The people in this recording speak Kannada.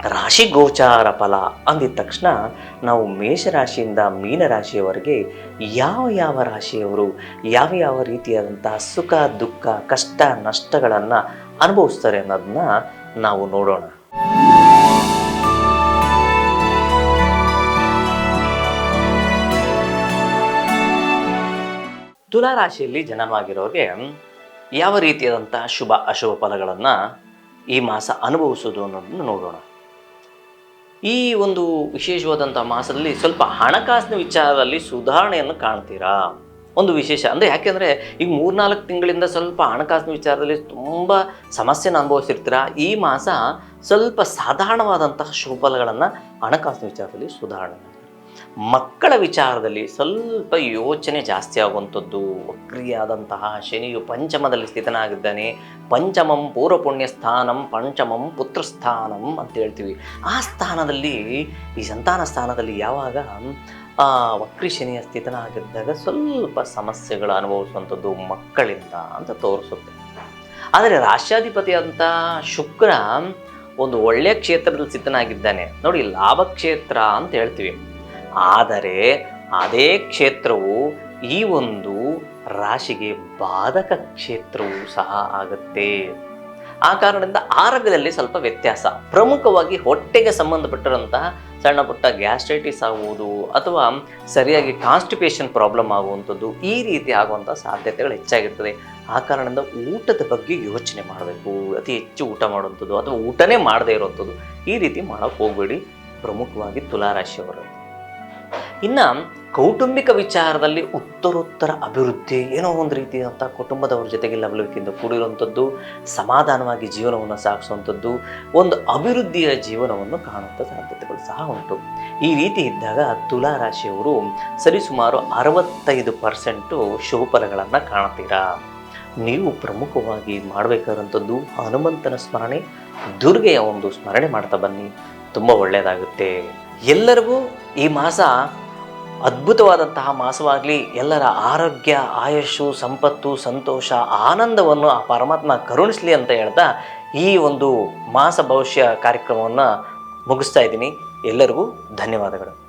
ರಾಶಿ ಗೋಚಾರ ಫಲ ಅಂದಿದ ತಕ್ಷಣ ನಾವು ಮೇಷರಾಶಿಯಿಂದ ಮೀನರಾಶಿಯವರೆಗೆ ಯಾವ ಯಾವ ರಾಶಿಯವರು ಯಾವ ಯಾವ ರೀತಿಯಾದಂತಹ ಸುಖ, ದುಃಖ, ಕಷ್ಟ, ನಷ್ಟಗಳನ್ನು ಅನುಭವಿಸ್ತಾರೆ ಅನ್ನೋದನ್ನ ನಾವು ನೋಡೋಣ. ತುಲಾರಾಶಿಯಲ್ಲಿ ಜನನವಾಗಿರೋರಿಗೆ ಯಾವ ರೀತಿಯಾದಂತಹ ಶುಭ, ಅಶುಭ ಫಲಗಳನ್ನು ಈ ಮಾಸ ಅನುಭವಿಸೋದು ಅನ್ನೋದನ್ನು ನೋಡೋಣ. ಈ ಒಂದು ವಿಶೇಷವಾದಂಥ ಮಾಸದಲ್ಲಿ ಸ್ವಲ್ಪ ಹಣಕಾಸಿನ ವಿಚಾರದಲ್ಲಿ ಸುಧಾರಣೆಯನ್ನು ಕಾಣ್ತೀರಾ? ಒಂದು ವಿಶೇಷ. ಅಂದರೆ ಯಾಕೆಂದರೆ ಈಗ ಮೂರ್ನಾಲ್ಕು ತಿಂಗಳಿಂದ ಸ್ವಲ್ಪ ಹಣಕಾಸಿನ ವಿಚಾರದಲ್ಲಿ ತುಂಬ ಸಮಸ್ಯೆನ ಅನುಭವಿಸಿರ್ತೀರ? ಈ ಮಾಸ ಸ್ವಲ್ಪ ಸಾಧಾರಣವಾದಂತಹ ಶುಭಫಲಗಳನ್ನು ಹಣಕಾಸಿನ ವಿಚಾರದಲ್ಲಿ ಸುಧಾರಣೆ ಮಕ್ಕಳ ವಿಚಾರದಲ್ಲಿ ಸ್ವಲ್ಪ ಯೋಚನೆ ಜಾಸ್ತಿ ಆಗುವಂಥದ್ದು. ವಕ್ರಿಯಾದಂತಹ ಶನಿಯು ಪಂಚಮದಲ್ಲಿ ಸ್ಥಿತನಾಗಿದ್ದಾನೆ. ಪಂಚಮಂ ಪೂರ್ವ ಪುಣ್ಯ ಸ್ಥಾನಂ, ಪಂಚಮಂ ಪುತ್ರ ಸ್ಥಾನಂ ಅಂತ ಹೇಳ್ತೀವಿ. ಆ ಸ್ಥಾನದಲ್ಲಿ, ಈ ಸಂತಾನ ಸ್ಥಾನದಲ್ಲಿ ಯಾವಾಗ ವಕ್ರಿ ಶನಿಯ ಸ್ಥಿತನಾಗಿದ್ದಾಗ ಸ್ವಲ್ಪ ಸಮಸ್ಯೆಗಳು ಅನುಭವಿಸುವಂಥದ್ದು ಮಕ್ಕಳಿಂದ ಅಂತ ತೋರಿಸುತ್ತೆ. ಆದರೆ ರಾಷ್ಟ್ರಾಧಿಪತಿಯಾದಂಥ ಶುಕ್ರ ಒಂದು ಒಳ್ಳೆಯ ಕ್ಷೇತ್ರದಲ್ಲಿ ಸ್ಥಿತನಾಗಿದ್ದಾನೆ. ನೋಡಿ ಲಾಭ ಕ್ಷೇತ್ರ ಅಂತ ಹೇಳ್ತೀವಿ. ಆದರೆ ಅದೇ ಕ್ಷೇತ್ರವು ಈ ಒಂದು ರಾಶಿಗೆ ಬಾಧಕ ಕ್ಷೇತ್ರವು ಸಹ ಆಗುತ್ತೆ. ಆ ಕಾರಣದಿಂದ ಆರೋಗ್ಯದಲ್ಲಿ ಸ್ವಲ್ಪ ವ್ಯತ್ಯಾಸ. ಪ್ರಮುಖವಾಗಿ ಹೊಟ್ಟೆಗೆ ಸಂಬಂಧಪಟ್ಟಿರುವಂತಹ ಸಣ್ಣ ಪುಟ್ಟ ಗ್ಯಾಸ್ಟ್ರೈಟಿಸ್ ಆಗುವುದು ಅಥವಾ ಸರಿಯಾಗಿ ಕಾನ್ಸ್ಟಿಪೇಷನ್ ಪ್ರಾಬ್ಲಮ್ ಆಗುವಂಥದ್ದು ಈ ರೀತಿ ಆಗುವಂಥ ಸಾಧ್ಯತೆಗಳು ಹೆಚ್ಚಾಗಿರ್ತದೆ. ಆ ಕಾರಣದಿಂದ ಊಟದ ಬಗ್ಗೆ ಯೋಚನೆ ಮಾಡಬೇಕು. ಅತಿ ಹೆಚ್ಚು ಊಟ ಮಾಡುವಂಥದ್ದು ಅಥವಾ ಊಟನೇ ಮಾಡದೇ ಇರುವಂಥದ್ದು ಈ ರೀತಿ ಮಾಡೋಕ್ಕೆ ಹೋಗಬೇಡಿ. ಪ್ರಮುಖವಾಗಿ ತುಲಾರಾಶಿಯವರು. ಇನ್ನು ಕೌಟುಂಬಿಕ ವಿಚಾರದಲ್ಲಿ ಉತ್ತರೋತ್ತರ ಅಭಿವೃದ್ಧಿ ಏನೋ ಒಂದು ರೀತಿಯಾದಂಥ ಕುಟುಂಬದವ್ರ ಜೊತೆಗೆ ಲವಲವಿಕೆಯಿಂದ ಕೂಡಿರುವಂಥದ್ದು, ಸಮಾಧಾನವಾಗಿ ಜೀವನವನ್ನು ಸಾಗಿಸುವಂಥದ್ದು, ಒಂದು ಅಭಿವೃದ್ಧಿಯ ಜೀವನವನ್ನು ಕಾಣುವಂಥ ಸಾಧ್ಯತೆಗಳು ಸಹ ಉಂಟು. ಈ ರೀತಿ ಇದ್ದಾಗ ತುಲಾ ರಾಶಿಯವರು ಸರಿಸುಮಾರು ಅರವತ್ತೈದು ಪರ್ಸೆಂಟು ಶುಭಫಲಗಳನ್ನು ಕಾಣ್ತೀರಾ ನೀವು ಪ್ರಮುಖವಾಗಿ ಮಾಡಬೇಕಾದಂಥದ್ದು ಹನುಮಂತನ ಸ್ಮರಣೆ, ದುರ್ಗೆಯ ಒಂದು ಸ್ಮರಣೆ ಮಾಡ್ತಾ ಬನ್ನಿ. ತುಂಬ ಒಳ್ಳೆಯದಾಗುತ್ತೆ. ಎಲ್ಲರಿಗೂ ಈ ಮಾಸ ಅದ್ಭುತವಾದಂತಹ ಮಾಸವಾಗಲಿ ಎಲ್ಲರ ಆರೋಗ್ಯ, ಆಯಸ್ಸು, ಸಂಪತ್ತು, ಸಂತೋಷ, ಆನಂದವನ್ನು ಆ ಪರಮಾತ್ಮ ಕರುಣಿಸಲಿ ಅಂತ ಹೇಳ್ತಾ ಈ ಒಂದು ಮಾಸ ಭವಿಷ್ಯ ಕಾರ್ಯಕ್ರಮವನ್ನು ಮುಗಿಸ್ತಾ ಇದ್ದೀನಿ. ಎಲ್ಲರಿಗೂ ಧನ್ಯವಾದಗಳು.